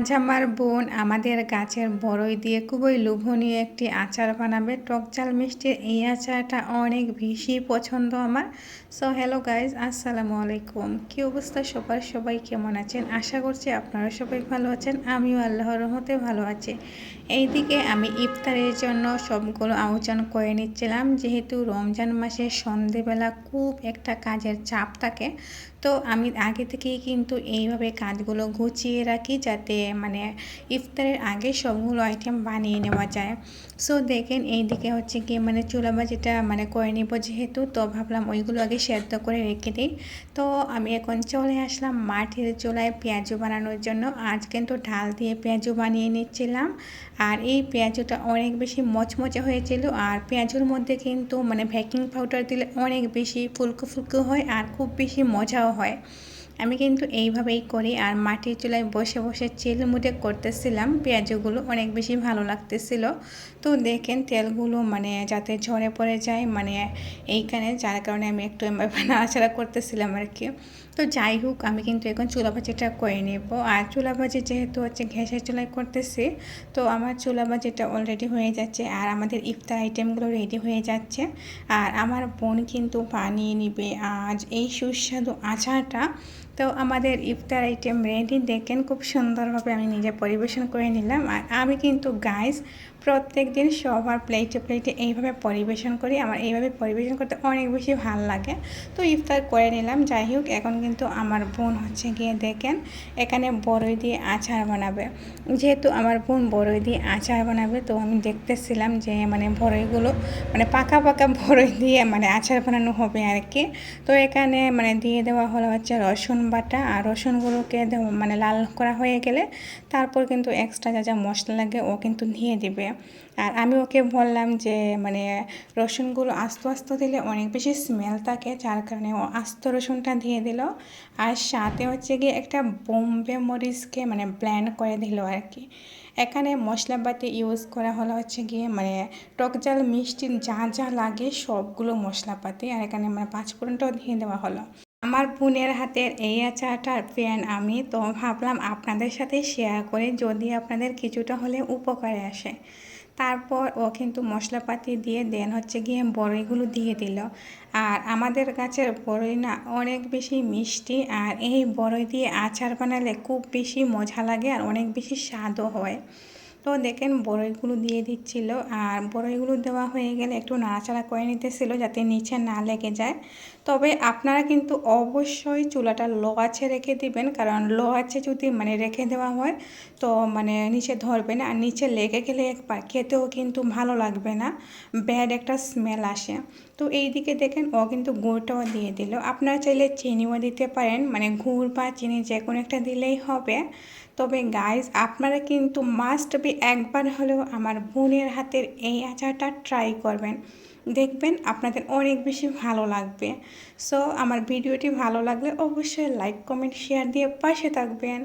আজ আমার বোন আমাদের গাছের বড়ই দিয়ে খুবই লোভনীয় একটি আচার বানাবে। টক ঝাল মিষ্টির এই আচারটা অনেক বেশি পছন্দ আমার। সো হ্যালো গাইজ আসসালামু আলাইকুম। কী অবস্থা সবার? সবাই কেমন আছেন? আশা করছি আপনারা সবাই ভালো আছেন। আমিও আল্লাহর রহমতে ভালো আছি। এইদিকে আমি ইফতারের জন্য সবগুলো আয়োজন করে নিচ্ছিলাম। যেহেতু রমজান মাসে সন্ধেবেলা খুব একটা কাজের চাপ থাকে, তো আমি আগে থেকেই কিন্তু এইভাবে কাজগুলো গুছিয়ে রাখি যাতে মানে ইফতারের আগে সবগুলো আইটেম বানিয়ে নেওয়া যায়। সো দেখেন এই দিকে হচ্ছে কি মানে চুলাবাজিটা মানে করে নিব যেহেতু, তো ভাবলাম ওইগুলো আগে সেদ্ধ করে রেখে দিই। তো আমি এখন চলে আসলাম মাটির চুলায় পেঁয়াজু বানানোর জন্য। আজ কিন্তু ঢাল দিয়ে পেঁয়াজু বানিয়ে নিচ্ছিলাম। আর এই পেঁয়াজুটা অনেক বেশি মচমচে হয়েছিল। আর পেঁয়াজুর মধ্যে কিন্তু মানে বেকিং পাউডার দিলে অনেক বেশি ফুলকো ফুলকো হয় আর খুব বেশি মজাও হয়। আমি কিন্তু এইভাবেই করি আর মাটির চুলায় বসে বসে চিল মুটে করতেছিলাম। পেঁয়াজগুলো অনেক বেশি ভালো লাগতেছিল। তো দেখেন তেলগুলো মানে যাতে ঝরে পড়ে যায় মানে এইখানে যার কারণে আমি একটু নাড়াচাড়া করতেছিলাম আর কি তো যাই হোক, আমি কিন্তু এখন চুলা ভাজিটা করে নেব। আর চুলা ভাজি যেহেতু হচ্ছে ঘ্যাসের চুলায় করতেছি, তো আমার চুলা ভাজিটা অলরেডি হয়ে যাচ্ছে আর আমাদের ইফতার আইটেমগুলো রেডি হয়ে যাচ্ছে। আর আমার বোন কিন্তু বানিয়ে নিবে। আজ এই সুস্বাদু আচারটা তো আমাদের ইফতার আইটেম রেডি দেখেন, খুব সুন্দরভাবে আমি নিজে পরিবেশন করে নিলাম। আর আমি কিন্তু গাইস প্রত্যেক দিন সবার প্লেটে প্লেটে এইভাবে পরিবেশন করি। আমার এইভাবে পরিবেশন করতে অনেক বেশি ভালো লাগে। তো ইফতার করে নিলাম। যাই হোক, এখন কিন্তু আমার বোন হচ্ছে গিয়ে দেখেন, এখানে বড়ই দিয়ে আচার বানাবে। যেহেতু আমার বোন বড়ই দিয়ে আচার বানাবে, তো আমি দেখতেছিলাম যে মানে বড়ইগুলো মানে পাকা পাকা বড়ই দিয়ে মানে আচার বানানো হবে আর কি তো এখানে মানে দিয়ে দেওয়া হলো হচ্ছে রসুন বাটা। আর রসুনগুলোকে মানে লাল করা হয়ে গেলে তারপর কিন্তু এক্সট্রা যা যা মশলা লাগে ও কিন্তু দিয়ে দিবে। আর আমি ওকে বললাম যে মানে রসুনগুলো আস্তে আস্তে দিলে অনেক বেশি স্মেল থাকে, যার কারণে ও আস্ত রসুনটা দিয়ে দিল। আর সাথে হচ্ছে গিয়ে একটা বোম্বে মরিচকে মানে ব্ল্যান্ড করে দিল আর কি। এখানে মশলাপাতি ইউজ করা হলো হচ্ছে গিয়ে মানে টক জাল, মিষ্টি, যা যা লাগে সবগুলো মশলাপাতি। আর এখানে মানে পাঁচফোড়নটাও দিয়ে দেওয়া হলো। আমার বোনের হাতের এই আচারটার ফ্যান আমি, তো ভাবলাম আপনাদের সাথে শেয়ার করে, যদি আপনাদের কিছুটা হলে উপকারে আসে। তারপর ও কিন্তু মশলাপাতি দিয়ে দেন হচ্ছে গিয়ে বড়ইগুলো দিয়ে দিল। আর আমাদের গাছের বড়ই না অনেক বেশি মিষ্টি আর এই বড়ই দিয়ে আচার বানালে খুব বেশি মজা লাগে আর অনেক বেশি স্বাদও হয়। তো দেখেন বড়ইগুলো দিয়ে দিচ্ছিল আর বড়ইগুলো দেওয়া হয়ে গেলে একটু নাড়াচাড়া করে নিতেছিল যাতে নিচে না লেগে যায়। তবে আপনারা কিন্তু অবশ্যই চুলাটা লো আছে রেখে দিবেন, কারণ লো আছে যদি মানে রেখে দেওয়া হয়, তো মানে নিচে ধরবে না। আর নিচে লেগে গেলে একবার খেতেও কিন্তু ভালো লাগবে না, ব্যাড একটা স্মেল আসে। তো এই দিকে দেখেন ও কিন্তু গুড়টাও দিয়ে দিল। আপনারা চাইলে চিনিও দিতে পারেন মানে গুড় বা চিনি যে কোনো একটা দিলেই হবে। তবে গাইজ আপনারা কিন্তু মাস্ট বি একবার হলেও আমার বোনের হাতের এই আচারটা ট্রাই করবেন। দেখবেন আপনাদের অনেক বেশি ভালো লাগবে। সো আমার ভিডিওটি ভালো লাগলে অবশ্যই লাইক কমেন্ট শেয়ার দিয়ে পাশে থাকবেন।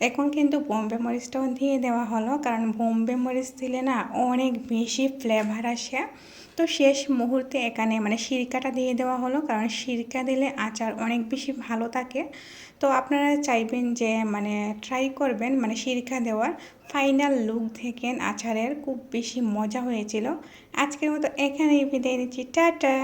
এখন কিন্তু বোম্বে মরিচটাও দিয়ে দেওয়া হলো, কারণ বোম্বে মরিচ দিলে না অনেক বেশি ফ্লেভার আসে। তো শেষ মুহূর্তে এখানে মানে সিরকাটা দিয়ে দেওয়া হলো, কারণ সিরকা দিলে আচার অনেক বেশি ভালো থাকে। তো আপনারা চাইবেন যে মানে ট্রাই করবেন মানে সিরকা দেওয়ার। ফাইনাল লুক দেখেন আচারের, খুব বেশি মজা হয়েছিল। আজকের মতো এখানেই বিদায় নিচ্ছি, টাটা!